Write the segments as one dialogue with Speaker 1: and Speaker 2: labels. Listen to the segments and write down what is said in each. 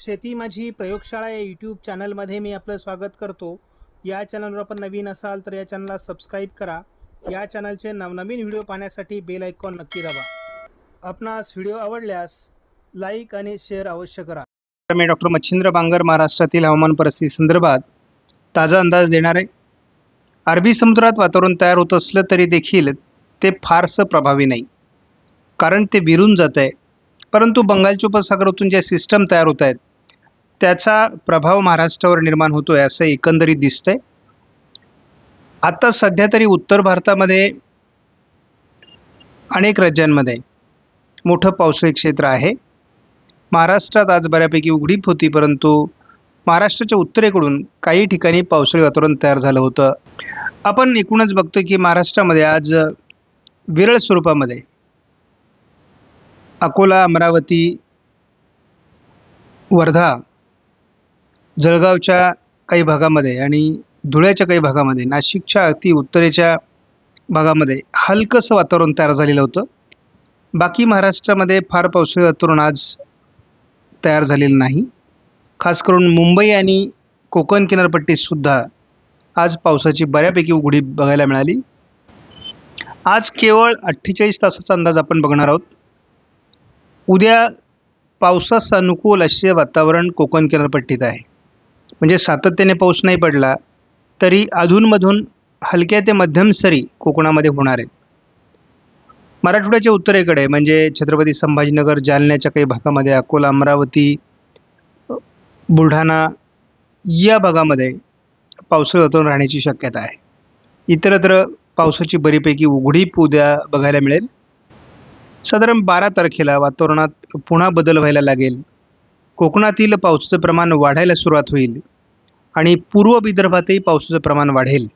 Speaker 1: शेती माझी प्रयोगशाळा या यूट्यूब चॅनलमध्ये मी आपलं स्वागत करतो. या चॅनलवर आपण नवीन असाल तर या चॅनलला सबस्क्राईब करा. या चॅनलचे नवनवीन व्हिडिओ पाहण्यासाठी बेल आयकॉन नक्की दाबा. आपणास व्हिडिओ आवडल्यास लाईक आणि शेअर अवश्य करा. मी डॉक्टर मच्छिंद्र बांगर महाराष्ट्रातील हवामान परिस्थिती संदर्भात ताजा अंदाज देणार. आहे अरबी समुद्रात वातावरण तयार होत असलं तरी देखील ते फारसं प्रभावी नाही. कारण ते विरून जात आहे परंतु बंगालच्या उपसागरातून ज्या सिस्टम तयार होत आहेत त्याचा प्रभाव महाराष्ट्रावर निर्माण होतो आहे असं एकंदरीत दिसतंय. आता सध्या तरी उत्तर भारतामध्ये अनेक राज्यांमध्ये मोठं पावसाळी क्षेत्र आहे. महाराष्ट्रात आज बऱ्यापैकी उघडीप होती परंतु महाराष्ट्राच्या उत्तरेकडून काही ठिकाणी पावसाळी वातावरण तयार झालं होतं. आपण एकूणच बघतो की महाराष्ट्रामध्ये आज विरळ स्वरूपामध्ये अकोला अमरावती वर्धा जळगावच्या काही भागामध्ये आणि धुळ्याच्या काही भागामध्ये नाशिकच्या अति उत्तरेच्या भागामध्ये हलकंसं वातावरण तयार झालेलं होतं. बाकी महाराष्ट्रामध्ये फार पावसाळी वातावरण आज तयार झालेलं नाही. खास करून मुंबई आणि कोकण किनारपट्टीतसुद्धा आज पावसाची बऱ्यापैकी उघडी बघायला मिळाली. आज केवळ अठ्ठेचाळीस तासाचा अंदाज आपण बघणार आहोत. उद्या पावसास अनुकूल असे वातावरण कोकण किनारपट्टीत आहे. म्हणजे सातत्याने पाऊस नाही पडला तरी अधूनमधून हलक्या ते मध्यम सरी कोकणामध्ये होणार आहेत. मराठवाड्याच्या उत्तरेकडे म्हणजे छत्रपती संभाजीनगर जालन्याच्या काही भागामध्ये अकोला अमरावती बुलढाणा या भागामध्ये पावसाळ्यातून वातावरण राहण्याची शक्यता आहे. इतरत्र पावसाची बरीपैकी उघडीप उद्या बघायला मिळेल. साधारण बारा तारखेला वातावरणात पुन्हा बदल व्हायला लागेल. कोकणातील पावसाचं प्रमाण वाढायला सुरुवात होईल आणि पूर्व विदर्भातही पावसाचं प्रमाण वाढेल.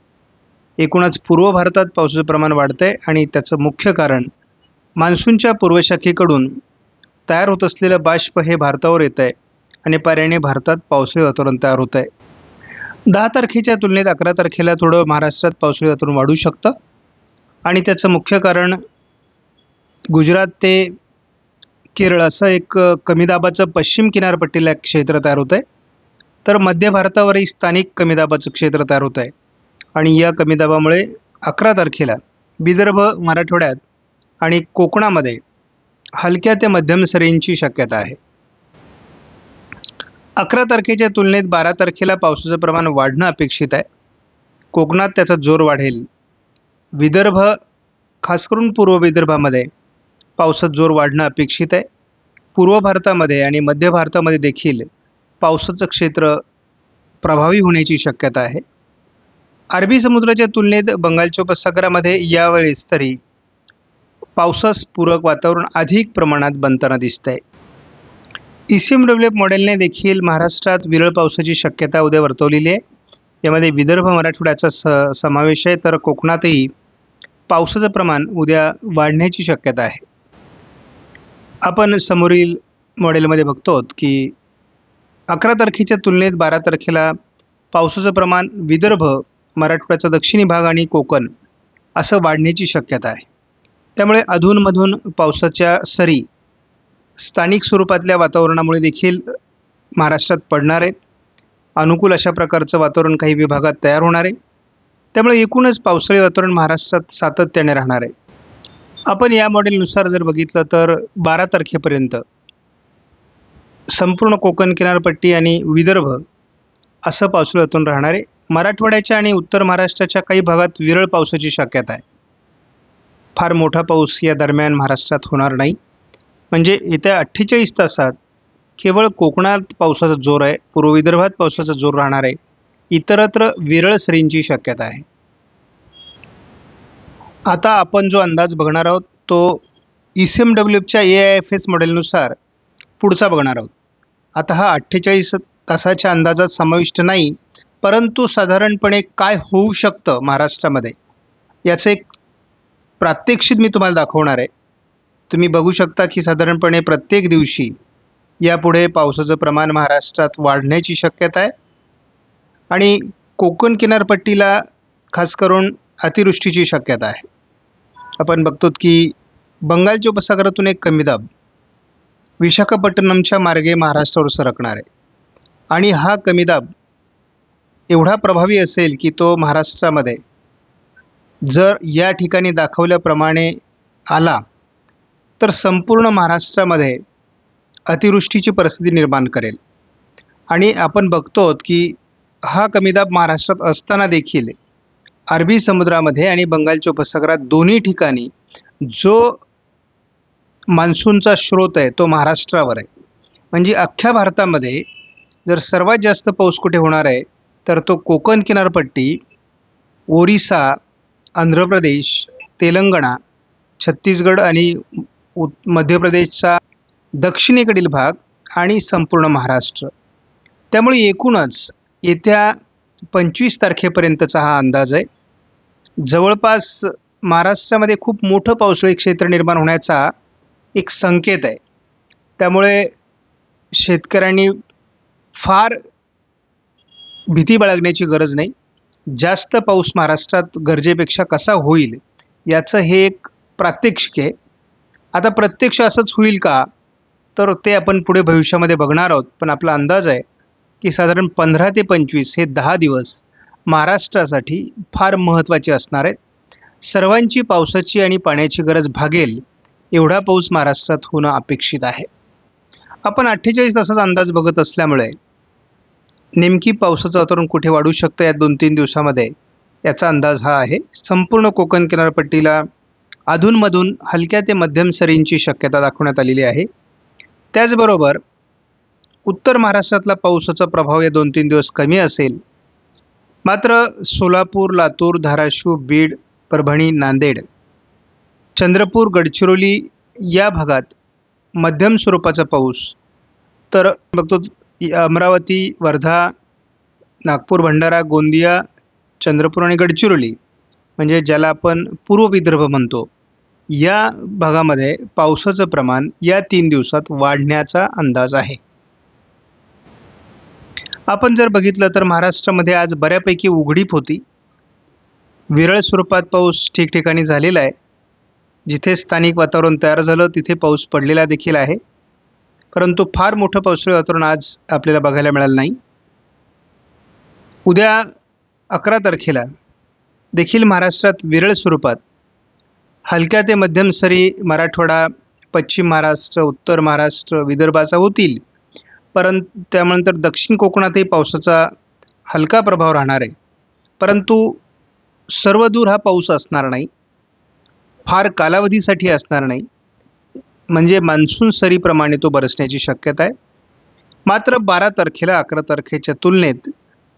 Speaker 1: एकूणच पूर्व भारतात पावसाचं प्रमाण वाढतं आहे आणि त्याचं मुख्य कारण मान्सूनच्या पूर्वशाखेकडून तयार होत असलेलं बाष्प हे भारतावर येतं आहे आणि पर्यायाने भारतात पावसाळी वातावरण तयार होतं आहे दहा तारखेच्या तुलनेत अकरा तारखेला थोडं महाराष्ट्रात पावसाळी वातावरण वाढू शकतं. आणि त्याचं मुख्य कारण गुजरात ते केरळ असं एक कमी दाबाचं पश्चिम किनारपट्टीला एक क्षेत्र तयार होतं आहे तर मध्य भारतावरही स्थानिक कमी दाबाचं क्षेत्र तयार होतं आहे आणि या कमी दाबामुळे अकरा तारखेला विदर्भ मराठवाड्यात आणि कोकणामध्ये हलक्या ते मध्यम सरींची शक्यता आहे. अकरा तारखेच्या तुलनेत बारा तारखेला पावसाचं प्रमाण वाढणं अपेक्षित आहे. कोकणात त्याचा जोर वाढेल. विदर्भ खास करून पूर्व विदर्भामध्ये पावसात जोर वाढणं अपेक्षित आहे. पूर्व भारतामध्ये आणि मध्य भारतामध्ये देखील पावसाचं क्षेत्र प्रभावी होण्याची शक्यता आहे. अरबी समुद्राच्या तुलनेत बंगालच्या उपसागरामध्ये यावेळेस तरी पावसास पूरक वातावरण अधिक प्रमाणात बनताना दिसत आहे ई सी एम डब्ल्यू मॉडेलने देखील महाराष्ट्रात विरळ पावसाची शक्यता उद्या वर्तवलेली आहे. यामध्ये विदर्भ मराठवाड्याचा स समावेश आहे तर कोकणातही पावसाचं प्रमाण उद्या वाढण्याची शक्यता आहे. आपण समोरील मॉडेलमध्ये बघतो की अकरा तारखेच्या तुलनेत बारा तारखेला पावसाचं प्रमाण विदर्भ मराठवाड्याचा दक्षिणी भाग आणि कोकण असं वाढण्याची शक्यता आहे. त्यामुळे अधूनमधून पावसाच्या सरी स्थानिक स्वरूपातल्या वातावरणामुळे देखील महाराष्ट्रात पडणार आहेत. अनुकूल अशा प्रकारचं वातावरण काही विभागात तयार होणार आहे. त्यामुळे एकूणच पावसाळी वातावरण महाराष्ट्रात सातत्याने राहणार आहे. आपण या मॉडेलनुसार जर बघितलं तर बारा तारखेपर्यंत संपूर्ण कोकण किनारपट्टी आणि विदर्भ असं पावसाळ्यातून राहणारे राहणार आहे मराठवाड्याच्या आणि उत्तर महाराष्ट्राच्या काही भागात विरळ पावसाची शक्यता आहे. फार मोठा पाऊस या दरम्यान महाराष्ट्रात होणार नाही. म्हणजे येत्या अठ्ठेचाळीस तासात केवळ कोकणात पावसाचा जोर आहे पूर्व विदर्भात पावसाचा जोर राहणार आहे. इतरत्र विरळ सरींची शक्यता आहे. आता आपण जो अंदाज बघणार आहोत तो ई सी एम डब्ल्यू एफच्या ए आय एफ एस मॉडेलनुसार पुढचा बघणार आहोत. आता हा अठ्ठेचाळीस तासाच्या अंदाजात समाविष्ट नाही परंतु साधारणपणे काय होऊ शकतं महाराष्ट्रामध्ये याचं एक प्रात्यक्षिक मी तुम्हाला दाखवणार आहे. तुम्ही बघू शकता की साधारणपणे प्रत्येक दिवशी यापुढे पावसाचं प्रमाण महाराष्ट्रात वाढण्याची शक्यता आहे. आणि कोकण किनारपट्टीला खास करून अतिवृष्टीची शक्यता आहे. आपण बघतो की बंगालच्या उपसागरातून एक कमी दाब विशाखापट्टणमच्या मार्गे महाराष्ट्रावर सरकणार आहे. आणि हा कमी दाब एवढा प्रभावी असेल की तो महाराष्ट्रामध्ये जर या ठिकाणी दाखवल्याप्रमाणे आला तर संपूर्ण महाराष्ट्रामध्ये अतिवृष्टीची परिस्थिती निर्माण करेल. आणि आपण बघतो की हा कमी दाब महाराष्ट्रात असताना देखील अरबी समुद्रामध्ये आणि बंगालच्या उपसागरात दोन्ही ठिकाणी जो मान्सूनचा स्रोत आहे तो महाराष्ट्रावर आहे. म्हणजे अख्ख्या भारतामध्ये जर सर्वात जास्त पाऊस कुठे होणार आहे तर तो कोकण किनारपट्टी ओरिसा आंध्र प्रदेश तेलंगणा छत्तीसगड आणि मध्य प्रदेशचा दक्षिणेकडील भाग आणि संपूर्ण महाराष्ट्र. त्यामुळे एकूणच येत्या पंचवीस तारखेपर्यंतचा हा अंदाज आहे. जवळपास महाराष्ट्रामध्ये खूप मोठं पावसाळी क्षेत्र निर्माण होण्याचा एक संकेत आहे. त्यामुळे शेतकऱ्यांनी फार भीती बाळगण्याची गरज नाही. जास्त पाऊस महाराष्ट्रात गरजेपेक्षा कसा होईल याचं हे एक प्रात्यक्षिक आहे. आता प्रत्यक्ष असंच होईल का? तर ते आपण पुढे भविष्यामध्ये बघणार आहोत. पण आपला अंदाज आहे की साधारण पंधरा ते पंचवीस हे दहा दिवस महाराष्ट्रासाठी फार महत्त्वाचे असणार आहेत. सर्वांची पावसाची आणि पाण्याची गरज भागेल एवढा पाऊस महाराष्ट्रात होणं अपेक्षित आहे. आपण अठ्ठेचाळीस तासाचा अंदाज बघत असल्यामुळे नेमकी पावसाचं वातावरण कुठे वाढू शकतं या दोन तीन दिवसामध्ये याचा अंदाज हा आहे. संपूर्ण कोकण किनारपट्टीला अधूनमधून हलक्या ते मध्यम सरींची शक्यता दाखवण्यात आलेली आहे. त्याचबरोबर उत्तर महाराष्ट्रातला पावसाचा प्रभाव या दोन तीन दिवस कमी असेल. मात्र सोलापूर लातूर धाराशिव बीड परभणी नांदेड चंद्रपूर गडचिरोली या भागात मध्यम स्वरूपाचा पाऊस तर बघतो अमरावती वर्धा नागपूर भंडारा गोंदिया चंद्रपूर आणि गडचिरोली म्हणजे ज्याला आपण पूर्व विदर्भ म्हणतो या भागामध्ये पावसाचं प्रमाण या तीन दिवसात वाढण्याचा अंदाज आहे. आपण जर बघितलं तर महाराष्ट्रामध्ये आज बऱ्यापैकी उघडीप होती. विरळ स्वरूपात पाऊस ठिकठिकाणी झालेला आहे. जिथे स्थानिक वातावरण तयार झालं तिथे पाऊस पडलेला देखील आहे. परंतु फार मोठं पावसाळी वातावरण आज आपल्याला बघायला मिळालं नाही. उद्या अकरा तारखेला देखील महाराष्ट्रात विरळ स्वरूपात हलक्या ते मध्यम सरी मराठवाडा पश्चिम महाराष्ट्र उत्तर महाराष्ट्र विदर्भाचा होतील. परंतु त्यानंतर दक्षिण कोकणातही पावसाचा हलका प्रभाव राहणार आहे. परंतु सर्वदूर हा पाऊस असणार नाही. फार कालावधीसाठी असणार नाही. म्हणजे मान्सून सरीप्रमाणे तो बरसण्याची शक्यता आहे. मात्र बारा तारखेला अकरा तारखेच्या तुलनेत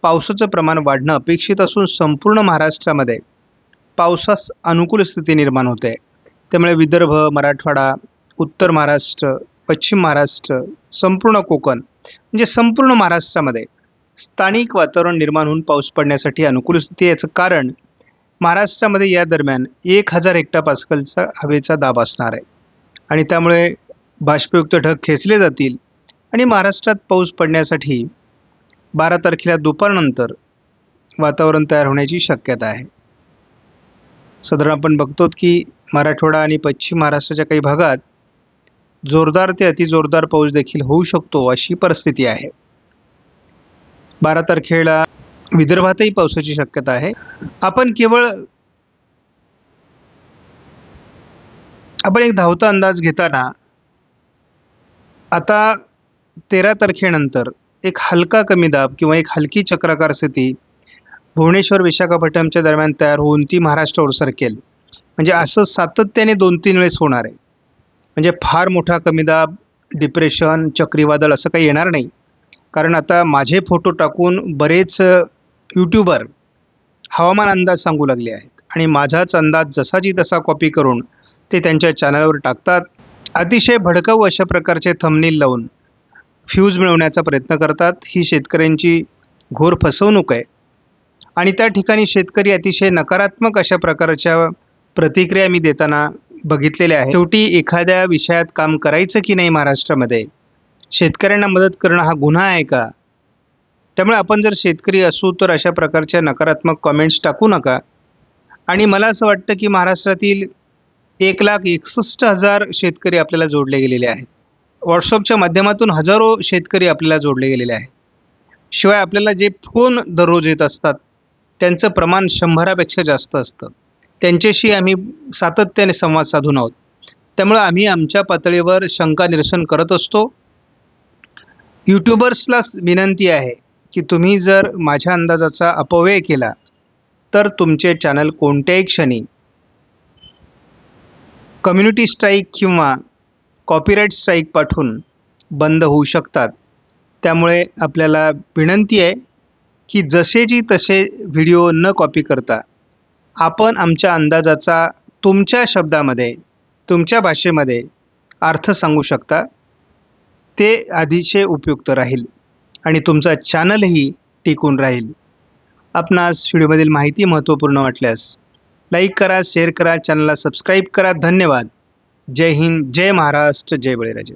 Speaker 1: पावसाचं प्रमाण वाढणं अपेक्षित असून संपूर्ण महाराष्ट्रामध्ये पावसास अनुकूल स्थिती निर्माण होते. त्यामुळे विदर्भ मराठवाडा उत्तर महाराष्ट्र पश्चिम महाराष्ट्र संपूर्ण कोकण म्हणजे संपूर्ण महाराष्ट्रामध्ये स्थानिक वातावरण निर्माण होऊन पाऊस पडण्यासाठी अनुकूल स्थिती याचं कारण महाराष्ट्रामध्ये या दरम्यान एक हजार हेक्टर पास्कलचा हवेचा दाब असणार आहे. आणि त्यामुळे बाष्पयुक्त ढग खेचले जातील आणि महाराष्ट्रात पाऊस पडण्यासाठी बारा तारखेला दुपारनंतर वातावरण तयार होण्याची शक्यता आहे. साधारण आपण बघतो की मराठवाडा आणि पश्चिम महाराष्ट्राच्या काही भागात जोरदार ते अतिजोरदार पाऊस देखील होऊ शकतो अशी परिस्थिती आहे. बारा तारखेला विदर्भातही पावसाची शक्यता आहे. आपण केवळ आपण एक धावता अंदाज घेताना आता तेरा तारखेनंतर एक हलका कमी दाब किंवा एक हलकी चक्राकार स्थिती भुवनेश्वर विशाखापट्टणमच्या दरम्यान तयार होऊन ती महाराष्ट्रावर सरकेल. म्हणजे असं सातत्याने दोन तीन वेळेस होणार आहे. म्हणजे फार मोठा कमी दाब डिप्रेशन चक्रीवादळ असं काही येणार नाही. कारण आता माझे फोटो टाकून बरेच यूट्यूबर हवामान अंदाज सांगू लागले आहेत. आणि माझाच अंदाज जसाची तसा कॉपी करून ते त्यांच्या चॅनलवर टाकतात. अतिशय भडकाऊ अशा प्रकारचे थंबनेल लावून फ्यूज मिळवण्याचा प्रयत्न करतात. ही शेतकऱ्यांची घोर फसवणूक आहे. आणि त्या ठिकाणी शेतकरी अतिशय नकारात्मक अशा प्रकारच्या प्रतिक्रिया मी देताना बघितलेले आहे. शेवटी एखाद्या विषयात काम करायचं की नाही महाराष्ट्रामध्ये? शेतकऱ्यांना मदत करणं हा गुन्हा आहे का? त्यामुळे आपण जर शेतकरी असू तर अशा प्रकारच्या नकारात्मक कॉमेंट्स टाकू नका. आणि मला असं वाटतं की महाराष्ट्रातील एक लाख एकसष्ट हजार शेतकरी आपल्याला जोडले गेलेले आहेत. व्हॉट्सअपच्या माध्यमातून हजारो शेतकरी आपल्याला जोडले गेलेले आहे शिवाय आपल्याला जे फोन दररोज येत असतात त्यांचं प्रमाण शंभरापेक्षा जास्त असतं. त्यांच्याशी आम्ही सातत्याने संवाद साधून आहोत. त्यामुळं आम्ही आमच्या पातळीवर शंका निरसन करत असतो. यूट्यूबर्सला विनंती आहे की तुम्ही जर माझ्या अंदाजाचा अपव्यय केला तर तुमचे चॅनल कोणत्याही क्षणी कम्युनिटी स्ट्राईक किंवा कॉपीराईट स्ट्राईक पाठवून बंद होऊ शकतात. त्यामुळे आपल्याला विनंती आहे की जसेची तसे व्हिडिओ न कॉपी करता आपण आमच्या अंदाजाचा तुमच्या शब्दामध्ये तुमच्या भाषेमध्ये अर्थ सांगू शकता? ते अतिशय उपयुक्त राहील आणि तुमचा चॅनलही टिकून राहील. आपणास व्हिडिओमधील माहिती महत्त्वपूर्ण वाटल्यास लाईक करा शेअर करा चॅनलला सबस्क्राईब करा. धन्यवाद. जय हिंद जय महाराष्ट्र जय बळीराजे.